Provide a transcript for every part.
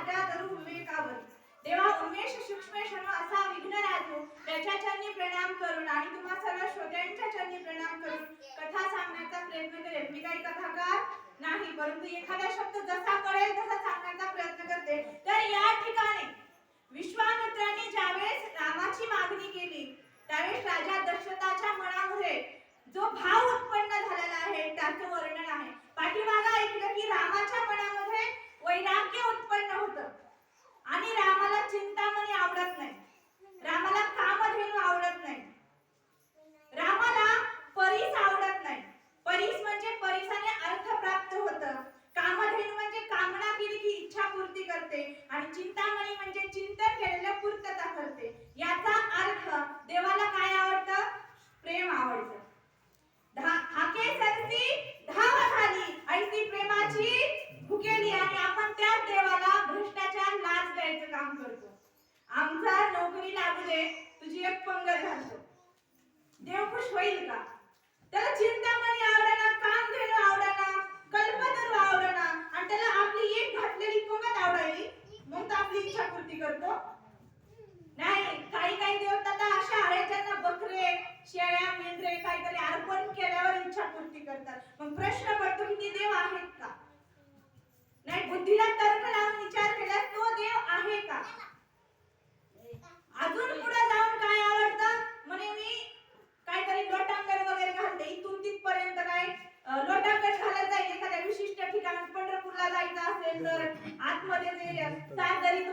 आज्ञा धरू विवेकावर देवा उमेश सूक्ष्मेश असा विघ्न राजू त्याच्या चरणी प्रणाम करून आणि तुम्हा सर्व श्रोत्यांच्या चरणी प्रणाम करून कथा सांगण्याचा प्रयत्न करेल. मी काही कथाकार नाही परंतु एखादा शब्द जसा कळेल तसा सांगण्याचा प्रयत्न करते. तर या ठिकाणी विश्वामित्राने ज्यावेळेस रामाची मागणी केली त्यावेळेस राजा दशरथाच्या मनामध्ये जो भाव उत्पन्न झालेला आहे त्याचं वर्णन आहे पाठीमागं ऐकलं की रामाच्या मनामध्ये वैराग्य उत्पन्न होतं आणि रामाला चिंतामणी आवडत नाही रामाला कामधेनू आवडत नाही रामाला परीस आवडत नाही परीस म्हणजे परीसाने अर्थ प्राप्त होतं कामधेनू म्हणजे कामना केली की इच्छा पूर्ती करते आणि चिंतामणी म्हणजे चिंतन केलेलं पूर्तता करते याचा अर्थ देवाला काय आवडतं प्रेम आवडतं धा- हाके सरसी धाव झाली ऐसी प्रेमाची भुकेली आणि आपण त्या देवाला भ्रष्टाचार लाच द्यायचं काम करतो आमचा नोकरी लागू दे तुझी एक पंगत घालतो देव खुश होईल का त्याला चिंतामणी आवडना काम घेणं आवडना कल्पतरू आवडना आणि त्याला आपली एक घातलेली पंगत आवडायली मग तो आपली इच्छा पूर्ती करतो? नाही काही काही देवता तर अशा आहेत ज्यांना बकरे शेळ्या मेंढरे काहीतरी अर्पण केल्यावर इच्छा पूर्ती करतात. मग प्रश्न पडतो की ते देव आहेत का? नाही बुद्धीला तर्क लावून विचार केला तो देव आहे का? अजून पुढे जाऊन काय आवडतं? म्हणे मी काहीतरी लोटांगण वगैरे घालते. इथून तिथपर्यंत काय लोटांगण घालत जाईल. एखाद्या विशिष्ट ठिकाणी पंढरपूरला जायचं असेल तर आतमध्ये जे सारदरी तो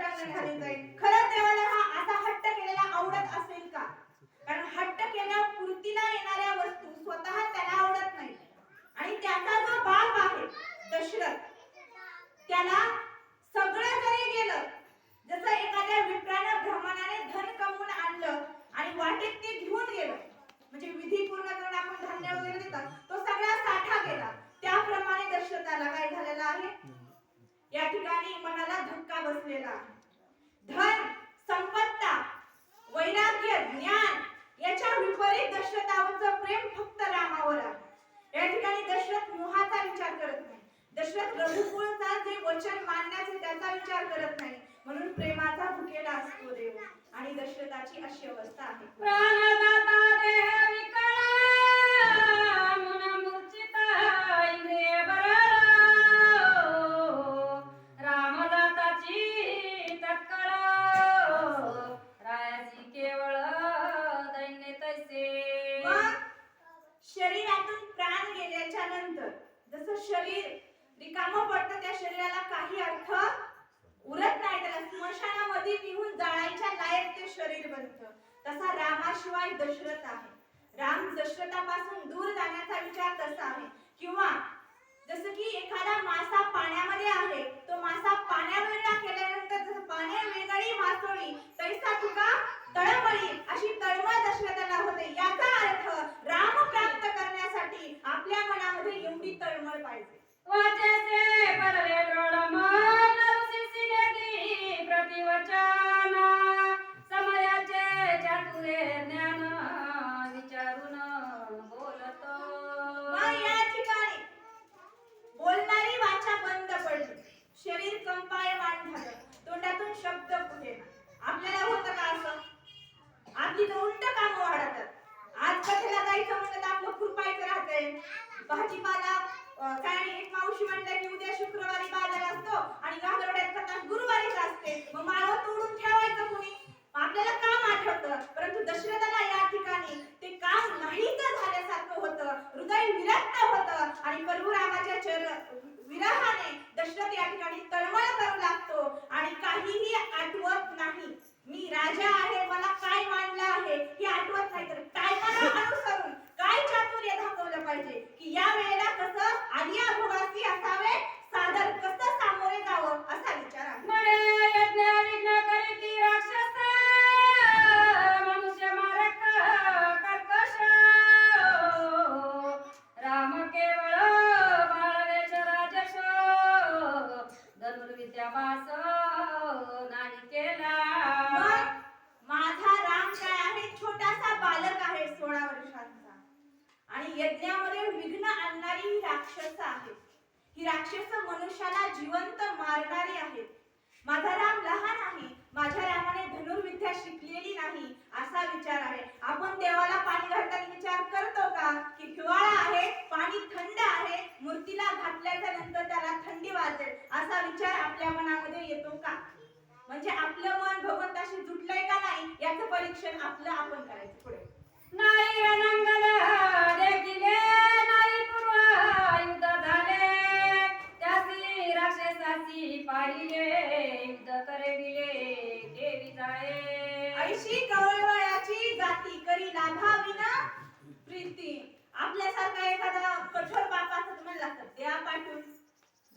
लोटांगण घालून जाईल. खरं देवाला हा असा हट्ट केलेला आवडत असेल का कारण हट्ट केल्या पूर्तीला येणाऱ्या वस्तू स्वतः त्याला आवडत नाही आणि त्याचा जो बाप आहे दशरथ त्याला सगळं जरी गेलं जसं एखाद्या विप्रानं ब्राह्मणाने धन कमवून आणलं आणि वाटेत ते घेऊन गेलं म्हणजे विधी पूर्ण करून आपण धान्य वगैरे देतात तो सगळा साठा गेला त्याप्रमाणे दशरथाला काय झालेलं आहे या ठिकाणी मनाला धक्का बसलेला. आहे धन संपत्ता वैराग्य ज्ञान याच्या विपरीत दशरथावरचं प्रेम फक्त रामावर आहे. या ठिकाणी दशरथ मोहाचा विचार करत नाही. दशरथ रघुकुळचा जे वचन मानण्याचे त्याचा विचार करत नाही. म्हणून प्रेमाचा भुकेला असतो देव. आणि दशरथाची अशी अवस्था आहे. शरीर. रिकामं पडतं त्या शरीराला काही अर्थ उरत नाही. त्याला स्मशानामध्ये निघून जाळायच्या लायक ते शरीर बनतं. तसा रामाशिवाय दशरथ आहे. राम दशरथापासून दूर जाण्याचा विचार तसा आहे. किंवा जसं की एखादा मासा पाण्यामध्ये आहे तो मासा पाण्यावेळा केल्यानंतर जसं पाण्या वेगळी मासोळी तैसा तुका तळमळी अशी तळमळ दशरथाला होते याचा अर्थ राम प्राप्त करण्यासाठी आपल्या मनामध्ये एवढी तळमळ पाहिजे वाचेसे परवे दृढ मन, ऋषीसी नेती प्रतिवचन. समयाचे चातुर्य ज्ञान विचारून बोलतो मग या ठिकाणी बोलणारी वाचा बंद पडली शरीर कंपायमान झालं तोंडातून शब्द फुटे आपल्याला होतं का असं आपली तर उलट काम वाढतात आज कथेला जायचं म्हणलं तर आपलं खुरपायचं राहतंय भाजीपाला काय नाही, एक मावशी म्हणल्या की उद्या शुक्रवारी बाजार असतो आणि गाजरड्यात कथा गुरुवारीच असते. मग माळव तोडून ठेवायचं कोणी? आपल्याला काम आठवतं परंतु दशरथाला या ठिकाणी ते काम नाही नाहीच झाल्यासारखं होतं. हृदय विरक्त होतं आणि प्रभुरामाच्या चर विरहाने दशरथ या ठिकाणी तळमळ करू लागतो आणि काहीही आठवत नाही. मी राजा आहे आणि यज्ञामध्ये विघ्न आणणारी ही राक्षस आहे. ही राक्षस मनुष्याला जिवंत मारणारी आहेत माझा राम लहान आहे. माझ्या रामाने धनुर्विद्या शिकलेली नाही असा विचार आहे. आपण देवाला पाणी घालताना विचार करतो का? की हिवाळा आहे पाणी थंड आहे मूर्तीला घातल्याच्या नंतर त्याला थंडी वाजेल असा विचार आपल्या मनामध्ये येतो का? म्हणजे आपलं मन भगवंताशी जुटलंय का नाही? याचं परीक्षण आपलं आपण करायचं पुढे. नाही युद्ध ऐशी कवळवयाची जाती करी लाभाविना प्रीती. आपल्यासारखा एखादा कठोर बापाचं तुम्हाला लागतं त्या पाठवून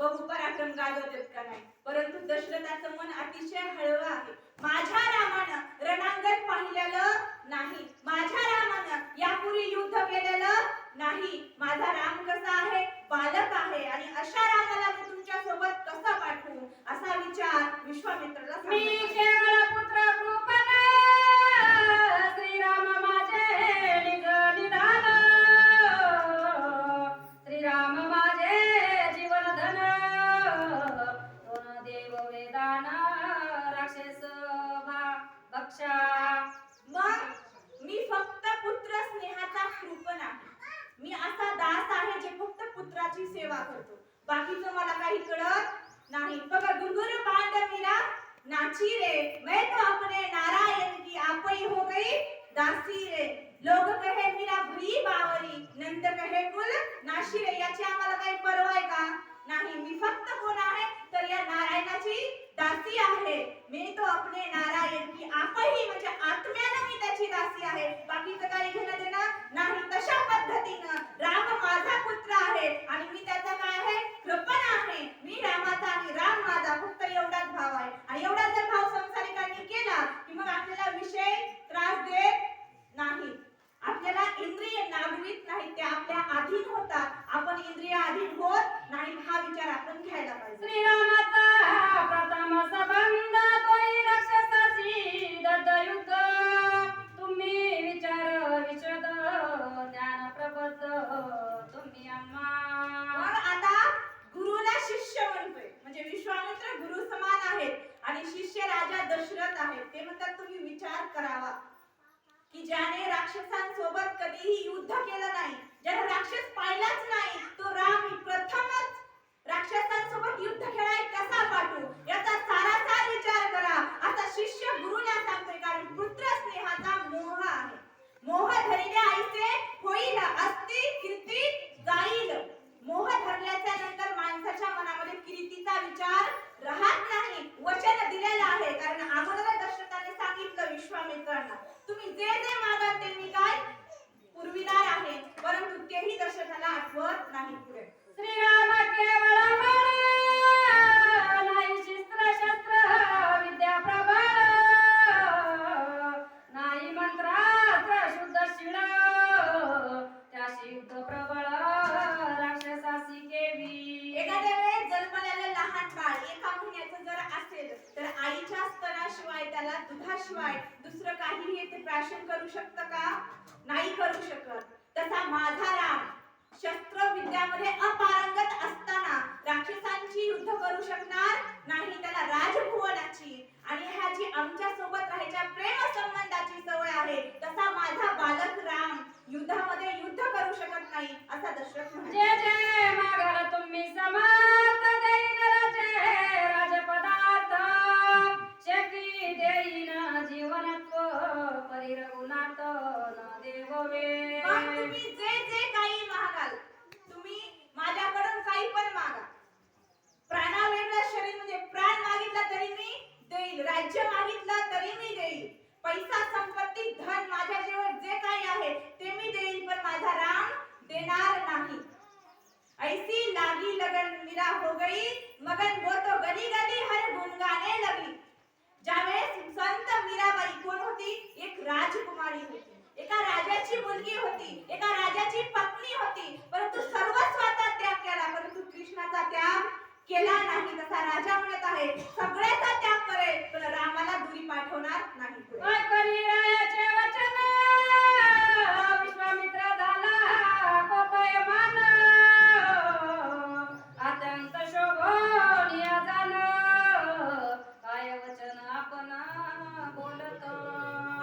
बघू पराक्रम गाजवतात का नाही. परंतु दशरथाचं मन अतिशय हळवं आहे. माझ्या रामानं रणांगण पाहिलेलं नाही. माझ्या रामानं यापूर्वी युद्ध केलेलं नाही. माझा राम कसा आहे? बालक आहे. आणि अशा रामाला मी तुमच्यासोबत कसा पाठवू? असा विचार विश्वामित्राला मी सांगितला. केवळ पुत्र कृपण श्रीराम माझे निज निधान श्रीराम माझे जीवन धन दोन देव वेदान राक्षस भा- भक्षा मग मी फक्त पुत्र स्नेहाचा कृपण आहे मी असा दास आहे जे फक्त पुत्राची सेवा करतो बाकीचं मला काही कळत नाही बघा गुरुगुरु बांध मीरा नाची रे मैं तो अपने नारायण की आपई हो गई दासी रे लोग कहे मीरा भई बावरी नंद कहे कुल नाशी रे याची आम्हाला काही परवा आहे का नाही मी फक्त कोण आहे तर या नारायणाची दासी आहे मी तो अपने नारायण की आपही म्हणजे आत्म्यानं मी त्याची दासी आहे बाकीचं काही घेणं देणं नाही तशा पद्धतीनं राम माझा पुत्र आहे आणि मी त्याचा काय आहे कृपण आहे मी रामाचा आणि राम माझा फक्त एवढाच भाव आहे आणि एवढा जर भाव संसारिकांनी केला की मग आपल्याला विषय त्रास देत नाही आपल्याला इंद्रिय नागवित नाही ते आपल्या अधीन होतात आपण इंद्रिय अधीन होत नाही हा विचार आपण घ्यायला पाहिजे. श्रीरामाचा प्रथम संबंध तोही राक्षसाची दद्द युद्ध तुम्ही विचार विशद ज्ञान प्रबोध तुम्ही मग आता गुरुला शिष्य म्हणतोय. म्हणजे विश्वामित्र गुरु समान आहेत आणि शिष्य राजा दशरथ आहेत. ते म्हणतात तुम्ही विचार करावा. की ज्याने राक्षसांसोबत कधीही युद्ध केलं नाही ज्याने राक्षस पाहिलाच नाही तो राम प्रथमच राक्षसांसोबत युद्ध खेळाय कसा पाठवू? याचा सारासार विचार करा. आता शिष्य गुरुला सांगते कारण पुत्र स्नेहाचा मोह आहे. मोह धरिले आईचे होईल अस्ति कीर्ती जाईल मोह धरल्याच्या नंतर माणसाच्या मनामध्ये कीर्तीचा विचार राहत नाही वचन दिलेलं आहे कारण अगोदर दशरथाने सांगितलं विश्वामित्रांना तुम्ही जे जे मागाल ते मी काय पूर्वीदार आहे परंतु तेही दशरथाला आठवत नाही पुढे श्रीराम केवळ म्हण, नाही शस्त्र शस्त्र विद्या प्रबळ नाही मंत्रास्त्र शुद्ध शिळ त्याशी युद्ध प्रबळ राक्षसासी केवी एखाद्या वेळेस जन्मलेलं लहान बाळ एका महिन्याचं जर असेल तर आईच्या स्तनाशिवाय दुधाशिवाय दुसरं काहीही ते प्राशन करू शकत का? नाही करू शकत. तसा माझा राम शस्त्र विद्यामध्ये अपारंगत असताना राक्षसांची युद्ध करू शकणार नाही त्याला राजभुवनाची. आणि ह्याची आमच्यासोबत राहायच्या प्रेम संबंधाची सवय आहे तसा माझा बालक राम युद्धामध्ये युद्ध करू शकत नाही असा दशरथ जय जय जे तुम्ही समा देईन राजे राजपदार्थ शक्ती देईन जीवनत्व परिरघुनाथ न देववे पण तुम्ही जे जे काही मागाल तुम्ही माझ्याकडून काही पण मागा प्राणावेगळं शरीर म्हणजे प्राण मागितला तरी मी देईल राज्य मागितलं तरी मी देईल पैसा संपत्ती धन माझ्याजवळ जे काही आहे ते मी देईल पण माझा राम देणार नाही ऐसी लागी लगन मिरा हो गई मगन वो तो गली गली हर गुनगाने लगी ज्यावेळेस संत मीराबाई कोण होती एक राजकुमारी होती एका राजाची मुलगी होती एका राजाची पत्नी होती परंतु सर्वस्वाचा त्याग केला परंतु कृष्णाचा त्याग केला नाही राजा म्हणत आहे सगळ्याचा त्याग करेल पण रामाला दुरी पाठवणार नाही पुढे. ऐकली रायाचे वचन विश्वामित्र झाला कोपयमान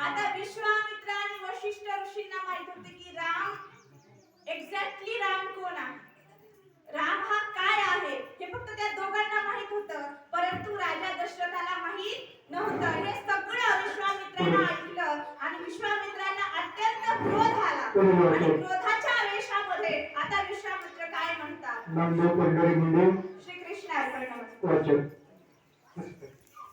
आता वशिष्ठ ऋषींना माहीत होते की राम एक्झॅक्टली राम कोण आहे राम हा काय आहे हे फक्त त्या दोघांना माहीत होतं परंतु राजा दशरथाला माहीत नव्हतं हे सगळं विश्वामित्रांना ऐकलं आणि विश्वामित्रांना अत्यंत क्रोध आला. आणि क्रोधाच्या वेशामध्ये आता विश्वामित्र काय म्हणतात? नामदेव पंढरी मुंडे श्रीकृष्ण अर्पण